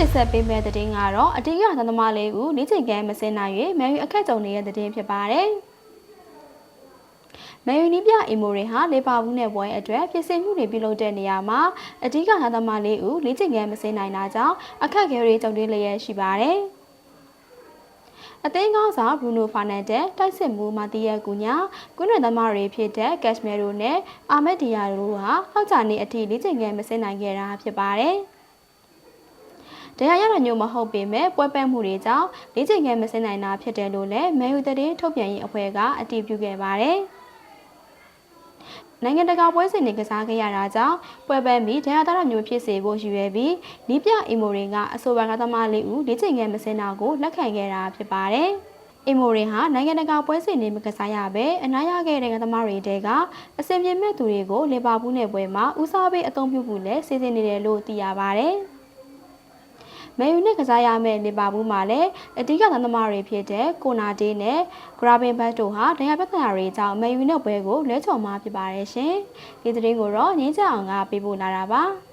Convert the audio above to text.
တင်ဆက်ပေးမယ့်သတင်းကတော့အတိအကသမားလေးဦးနေချိန်ကဲမစင်နိုင်၍မယ်ယူအခက်ကြုံနေတဲ့သတင်းဖြစ်ပါတယ်။မယ်ယူနီးပြအီမိုတွေဟာလေပါဘူးနဲ့ပွဲအတွက်ပြင်ဆင်မှုတွေပြုလုပ်တဲ့နေရာမှာအဓိကသမားလေးဦးနေချိန်ကဲမစင်နိုင်တာကြောင့်အခက်အခဲတွေကြုံတွေ့လျက်ရှိပါတယ်။အသိန်းကောင်းဆောင်ဘရူနိုဖာနန်ဒက်တိုက်စစ်မှုမာတီယာကူညာကွန်းရသမားတွေဖြစ်တဲ့ကက်ရှ်မဲရိုနဲ့အာမက်ဒီယာတို့ဟာအောက်ချာနေအထိလေ့ကျင့်ငယ်မစင်နိုင်ခဲ့တာဖြစ်ပါတယ်။ တရားရတာမျိုးမဟုတ်ပေမဲ့ပွဲပန်းမှုတွေကြောင့်လေ့ကျင့်ငယ်မစင်နိုင်တာဖြစ်တယ်လို့လည်းမဲယူတဲ့ထုတ်ပြန်ရေးအဖွဲ့ကအတည်ပြုခဲ့ပါတယ်။နိုင်ငံတကာပွဲစဉ်တွေကစားခဲ့ရတာကြောင့်ပွဲပန်းပြီးတရားသားမျိုးဖြစ်စေဖို့ရည်ရွယ်ပြီးနီးပြအီမိုတွေကအဆိုပါကသမားလေးဦးလေ့ကျင့်ငယ်မစင်တာကိုလက်ခံခဲ့တာဖြစ်ပါတယ်။အီမိုရင်ဟာနိုင်ငံတကာပွဲစဉ်တွေမကစားရပဲအနားရခဲ့တဲ့ကသမားတွေတဲကအစင်ပြေမဲ့သူတွေကိုလေပါဘူးနယ်ပွဲမှာဦးစားပေးအသုံးပြုဖို့လဲစီစဉ်နေတယ်လို့သိရပါတယ်။ မယ်ယူနဲ့ကစားရမယ့်လီဗာပူးမှာလည်းအဓိကသံသမားတွေဖြစ်တဲ့ကိုနာဒေးနဲ့ဂရာဘင်ဘတ်တို့ဟာဒဏ်ရာပြဿနာတွေကြောင့်မယ်ယူနဲ့ပွဲကိုလဲချော်မှဖြစ်ပါတယ်ရှင်။ဒီသတင်းကိုတော့ငင်းကြအောင်ကပေးပို့လာတာပါ။